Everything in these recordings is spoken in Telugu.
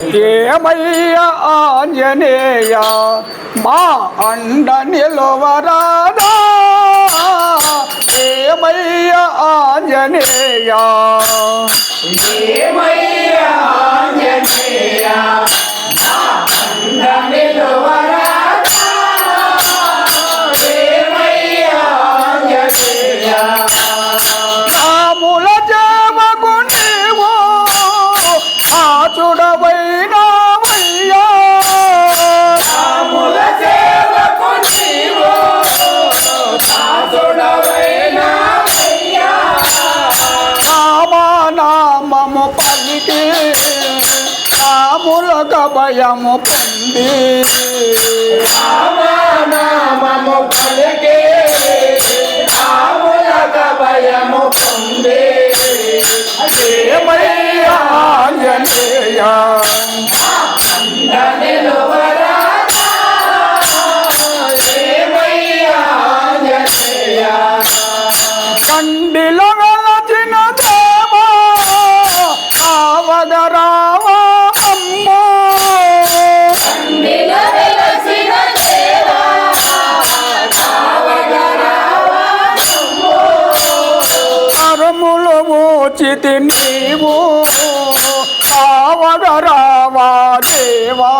ఏమయ్య ఆంజనేయ మా అండ నిలవరాదా? ఏమయ్య ఆంజనేయ? రాముల భయము పొంది. నామము పలికే భయము పొందే. ఆంజనేయ. కండిలో మోచితి నీవు కావగ రావా దేవా.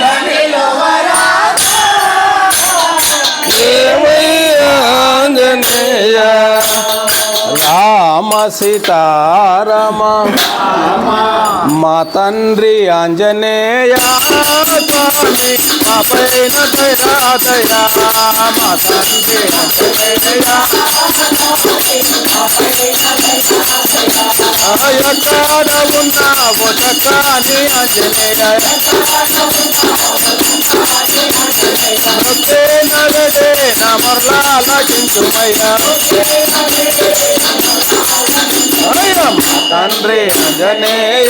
నిలువరా ఆంజనేయ రామ సీతారామ. మా తండ్రి ఆంజనేయ స్వామి మా పైన దయా దయా మా తండ్రి ఆంజనేయ. ఎక్కడ ఉన్నావు చక్కని ఆంజనేయ. ఒకే నగడే నమర్లా లగించుమయ్యా తండ్రి అంజనేయ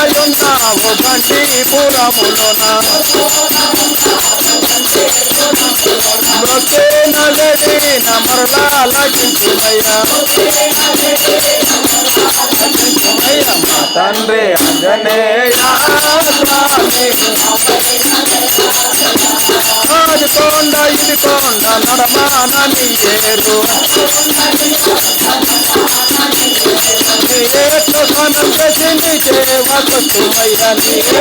అటున్నావు బండి పురములోన. ఒకే నగడే తండ్రి అంజనేయ కొండ ఇది కొండ నడమాన నీరు ఏట్లో స్నానం చేసి నీ సేవకొస్తుమయ్యా చేసి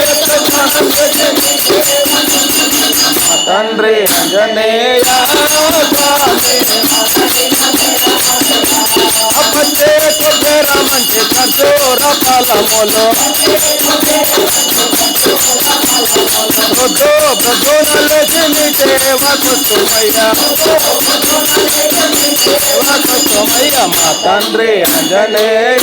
తండ్రి అంజనేయ స్వామి అప్పచ్చే కొబ్బెర మంచి కఠోర ఫలములు ప్రొద్దు ప్రొద్దునలేసి నీ సేవకొస్తుమయ్యా సేవకొస్తుమయ్యా మా తండ్రి అంజనేయ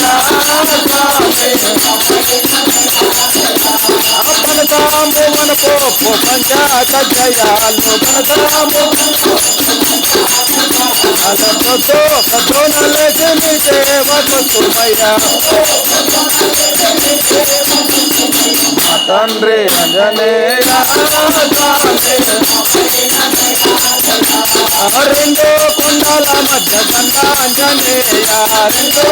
పనసాము మన పోపు పంచాక జయాలు పనసాము ప్రొద్దు ప్రొద్దునలేసి నీ సేవకొస్తుమయ్యా తండ్రి అంజనేయ రెండు కుండల మధ్య గండాంజనేయ రెండు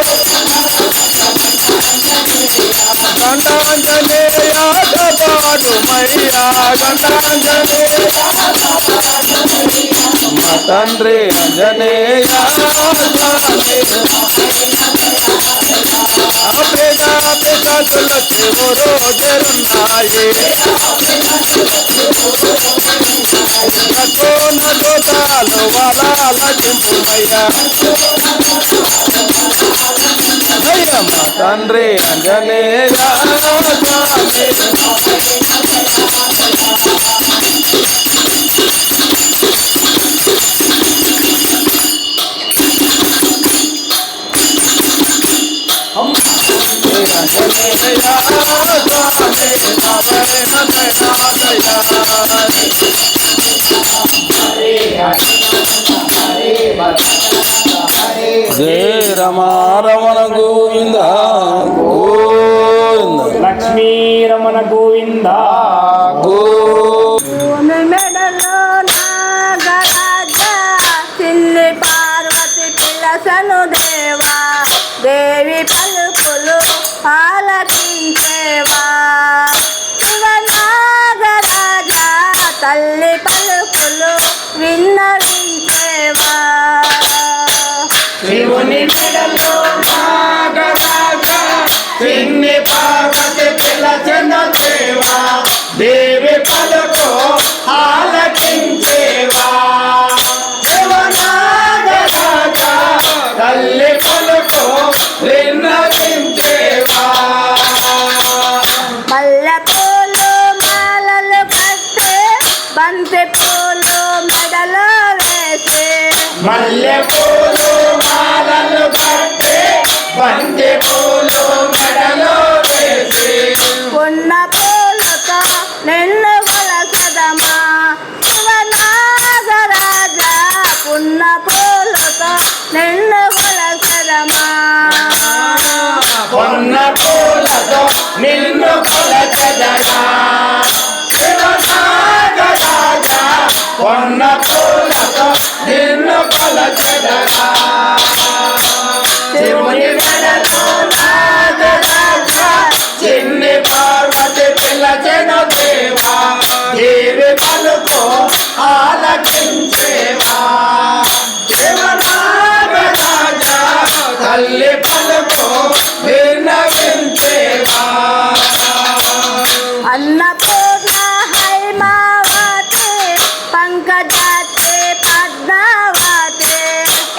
గండాంజనేయ కాపాడు మయ్యా గండాంజనేయ మా తండ్రి అంజనేయ స్వామి పేద పిశాచులొచ్చి చింపుమయ్యా అయ్యమ్మ తండ్రి అంజనేయ జయ రమారమణ గోవింద గోవింద. లక్ష్మీ రమణ గోవింద. గో భూమి మెడలో నాగరాజ చిన్ని పార్వతి పిలసను దేవా. దేవి పలుకులు ఆలకించేవా. శివుని మెడలో నాగరాజ చిన్ని పార్వతి పిలచిన దేవా దేవి పలుకు ఆలకించేవా. శివనాగరాజ తల్లి పలుకు విన్నవించేవా. మల్లె మాలలు కట్టే బంతి ఉన్న పూలతో నిన్ను కొలసదమా కొన్న పూలతో నిన్ను కొలచెదగా శివనాగరాజ కొన్న నిన్ను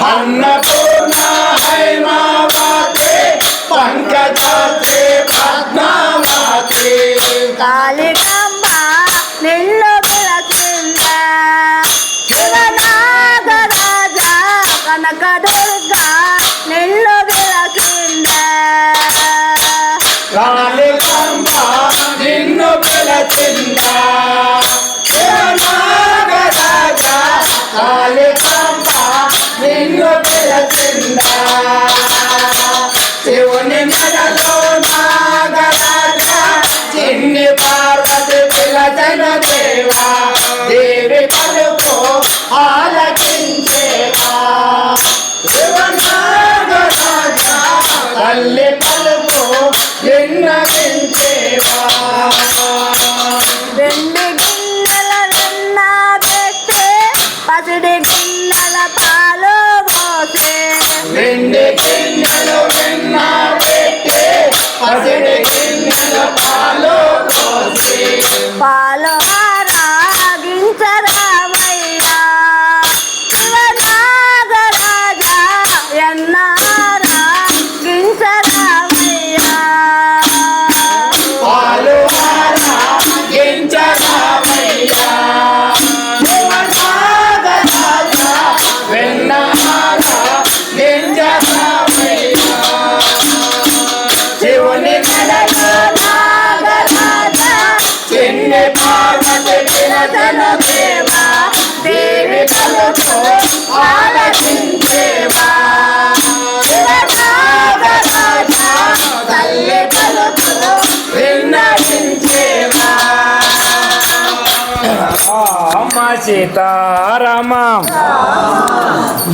अन्नपूर्णा हैमाते पंकजाते पद्मावते काली అమ్మ సీతారామ.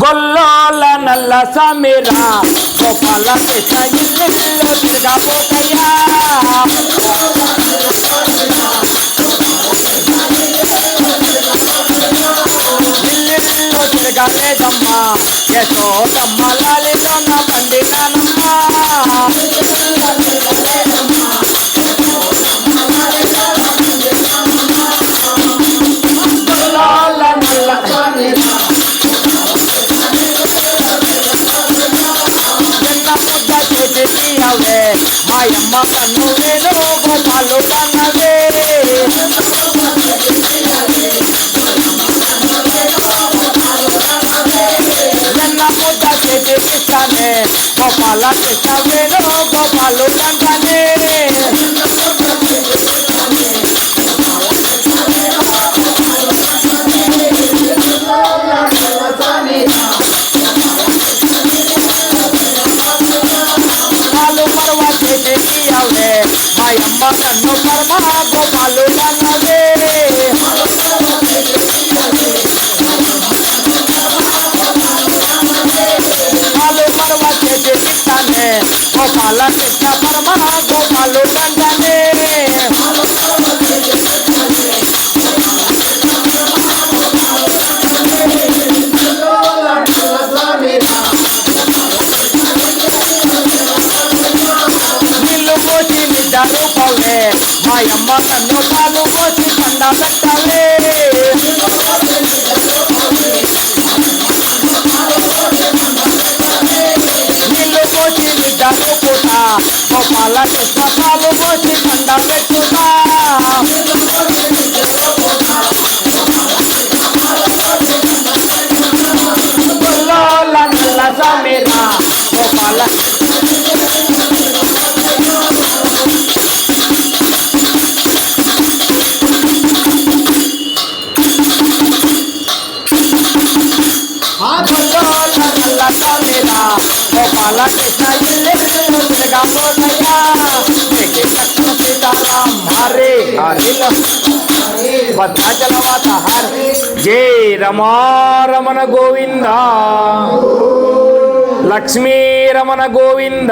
గొల్లోల నల్ల సమీరా గోపాల కృష్ణ ఇల్లు తిరగబోకయ్యా ఇల్లు తిరగలేదమ్మా యశోదమ్మ లాలి దొంగ బండిన చేశానమ్మా lantane kọpala ti sáré náà bọba ló lantane. Thank you. Gopal Krishna परमा गोपाल नंदने ರೂಪವೇ ಮಾಯಮ್ಮ ತನ್ನೋ ತಾಲೂಕು ಚಂದ ಬೆಟ್ಟವೇ గోపాల కృష్ణ పాలు పోసి పండ పెట్టుతా గుల్లోల నల్ల సమీర గోపాల గోపాల కృష్ణ ఇల్లు తిరగా పోతయ్యా నీకే కృష్ణ హరే రమారమణ గోవింద. లక్ష్మీ రమణ గోవింద.